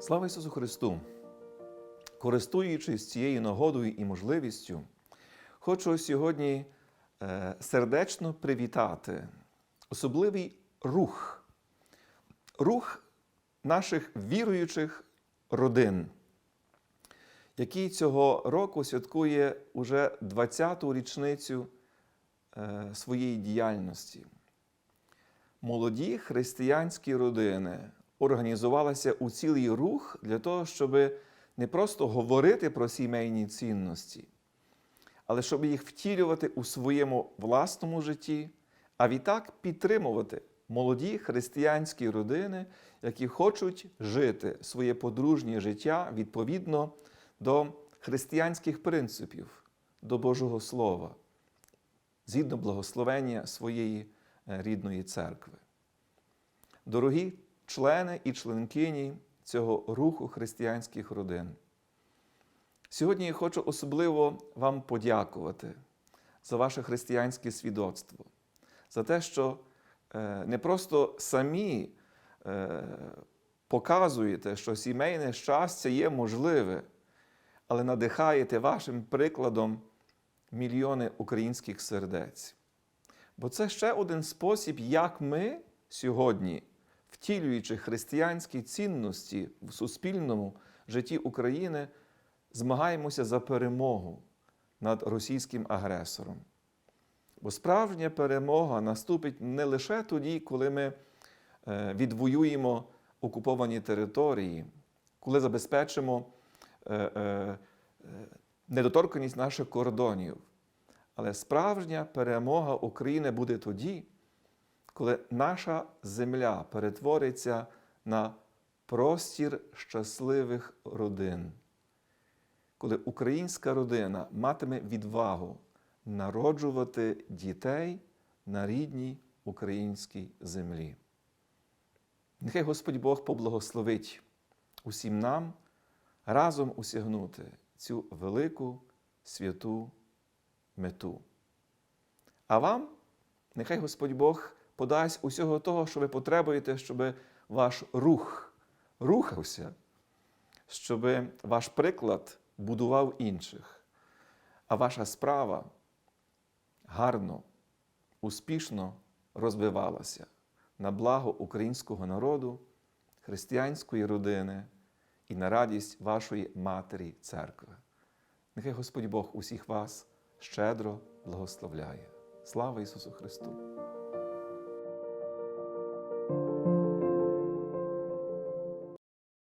Слава Ісусу Христу! Користуючись цією нагодою і можливістю, хочу сьогодні е, сердечно привітати особливий рух, рух наших віруючих родин, який цього року святкує уже 20-ту річницю е, своєї діяльності. Молоді християнські родини організувалися у цілий рух для того, щоб не просто говорити про сімейні цінності, але щоб їх втілювати у своєму власному житті, а відтак підтримувати молоді християнські родини, які хочуть жити своє подружнє життя відповідно до християнських принципів, до Божого Слова, згідно благословення своєї е, рідної церкви. Дорогі члени і членкині цього руху християнських родин. Сьогодні я хочу особливо вам подякувати за ваше християнське свідоцтво, за те, що е, не просто самі е, показуєте, що сімейне щастя є можливе, але надихаєте вашим прикладом мільйони українських сердець. Бо це ще один спосіб, як ми сьогодні, втілюючи християнські цінності в суспільному житті України, змагаємося за перемогу над російським агресором. Бо справжня перемога наступить не лише тоді, коли ми е, відвоюємо окуповані території, коли забезпечимо е, е, недоторканість наших кордонів. Але справжня перемога України буде тоді, коли наша земля перетвориться на простір щасливих родин, коли українська родина матиме відвагу народжувати дітей на рідній українській землі. Нехай Господь Бог поблагословить усім нам разом усягнути цю велику святу мету. А вам, нехай Господь Бог подасть усього того, що ви потребуєте, щоб ваш рух рухався, щоб ваш приклад будував інших, а ваша справа гарно, успішно розвивалася на благо українського народу, християнської родини і на радість вашої матері церкви. Нехай Господь Бог усіх вас щедро благословляє. Слава Ісусу Христу!